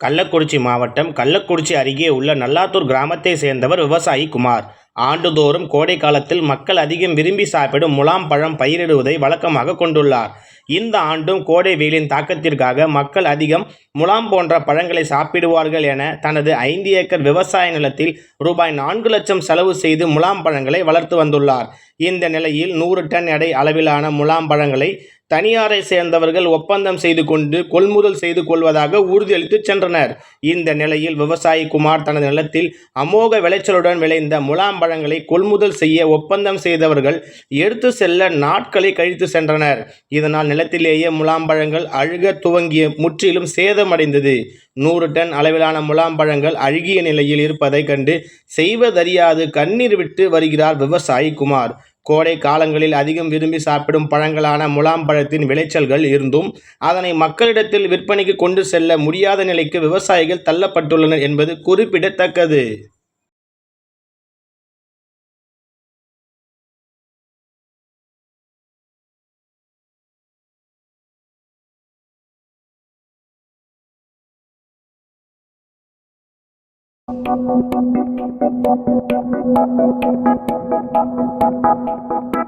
கள்ளக்குறிச்சி மாவட்டம் கள்ளக்குறிச்சி அருகே உள்ள நல்லாத்தூர் கிராமத்தை சேர்ந்தவர் விவசாயி குமார். ஆண்டுதோறும் கோடை காலத்தில் மக்கள் அதிகம் விரும்பி சாப்பிடும் முலாம் பழம் பயிரிடுவதை வழக்கமாக கொண்டுள்ளார். இந்த ஆண்டும் கோடை வெயிலின் தாக்கத்திற்காக மக்கள் அதிகம் முலாம் போன்ற பழங்களை சாப்பிடுவார்கள் என தனது ஐந்து ஏக்கர் விவசாய நிலத்தில் ரூபாய் நான்கு லட்சம் செலவு செய்து முலாம் பழங்களை வளர்த்து வந்துள்ளார். இந்த நிலையில் நூறு டன் எடை அளவிலான முலாம் பழங்களை தனியாரை சேர்ந்தவர்கள் ஒப்பந்தம் செய்து கொண்டு கொள்முதல் செய்து கொள்வதாக உறுதியளித்து சென்றனர். இந்த நிலையில் விவசாயி குமார் தனது நிலத்தில் அமோக விளைச்சலுடன் விளைந்த முலாம் பழங்களை கொள்முதல் செய்ய ஒப்பந்தம் செய்தவர்கள் எடுத்து செல்ல நாட்களை கழித்து சென்றனர். இதனால் நிலத்திலேயே முலாம் பழங்கள் அழுக துவங்கிய முற்றிலும் சேதமடைந்தது. நூறு டன் அளவிலான முலாம் பழங்கள் அழுகிய நிலையில் இருப்பதை கண்டு செய்வதறியாது கண்ணீர் விட்டு வருகிறார் விவசாயி குமார். கோடை காலங்களில் அதிகம் விரும்பி சாப்பிடும் பழங்களான முலாம் பழத்தின் விளைச்சல்கள் இருந்தும் அதனை மக்களிடத்தில் விற்பனைக்கு கொண்டு செல்ல முடியாத நிலைக்கு விவசாயிகள் தள்ளப்பட்டுள்ளனர் என்பது குறிப்பிடத்தக்கது Thank you. Thank you.